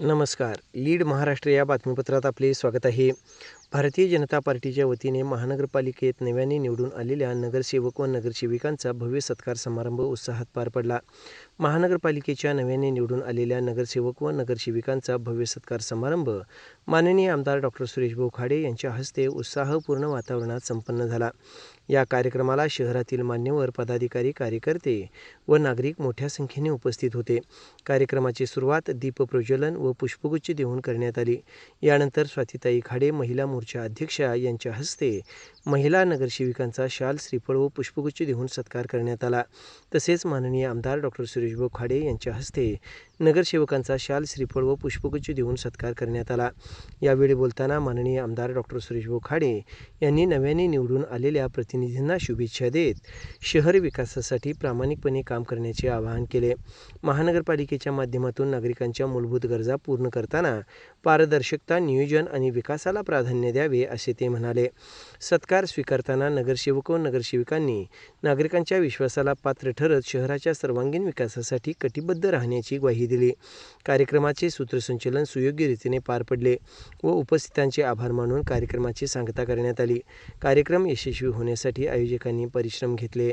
नमस्कार. लीड महाराष्ट्र या बातमीपत्रात आपले स्वागत आहे. भारतीय जनता पार्टीच्या वतीने महानगरपालिकेत नव्याने निवडून आलेल्या नगरसेवक व नगरसेविकांचा भव्य सत्कार समारंभ उत्साहात पार पडला. महानगरपालिकेच्या नव्याने निवडून आलेल्या नगरसेवक व नगरसेविकांचा भव्य सत्कार समारंभ माननीय आमदार डॉक्टर सुरेश भाऊ खाडे यांच्या हस्ते उत्साहपूर्ण वातावरणात संपन्न झाला. या कार्यक्रमाला शहरातील मान्यवर पदाधिकारी कार्यकर्ते व नागरिक मोठ्या संख्येने उपस्थित होते. कार्यक्रमाची सुरुवात दीपप्रज्वलन व पुष्पगुच्छ देऊन करण्यात आली. यानंतर स्वातीताई खाडे महिला मोर्चा अध्यक्षा यांच्या हस्ते महिला नगरसेविकांचा शाल श्रीफळ व पुष्पगुच्छ देऊन सत्कार करण्यात आला. तसेच माननीय आमदार डॉक्टर सुरेश खाडे यांच्या हस्ते नगरसेवकांचा शाल श्रीफळ व पुष्पगुच्छ देऊन सत्कार करण्यात आला. यावेळी बोलताना माननीय आमदार डॉक्टर सुरेशभाऊ खाडे यांनी नव्याने निवडून आलेल्या प्रतिनिधींना शुभेच्छा देत शहर विकासासाठी प्रामाणिकपणे काम करण्याचे आवाहन केले. महानगरपालिकेच्या माध्यमातून नागरिकांच्या मूलभूत गरजा पूर्ण करताना पारदर्शकता नियोजन आणि विकासाला प्राधान्य द्यावे असे ते म्हणाले. सत्कार स्वीकारताना नगरसेवक व नगरसेविकांनी नागरिकांच्या विश्वासाला पात्र ठरत शहराच्या सर्वांगीण विकासासाठी कटिबद्ध राहण्याची ग्वाही दिली. कार्यक्रमाचे सूत्रसंचलन सुयोग्य रीतीने पार पडले व उपस्थितांचे आभार मानून कार्यक्रमाची सांगता करण्यात आली. कार्यक्रम यशस्वी होण्यासाठी आयोजकांनी परिश्रम घेतले.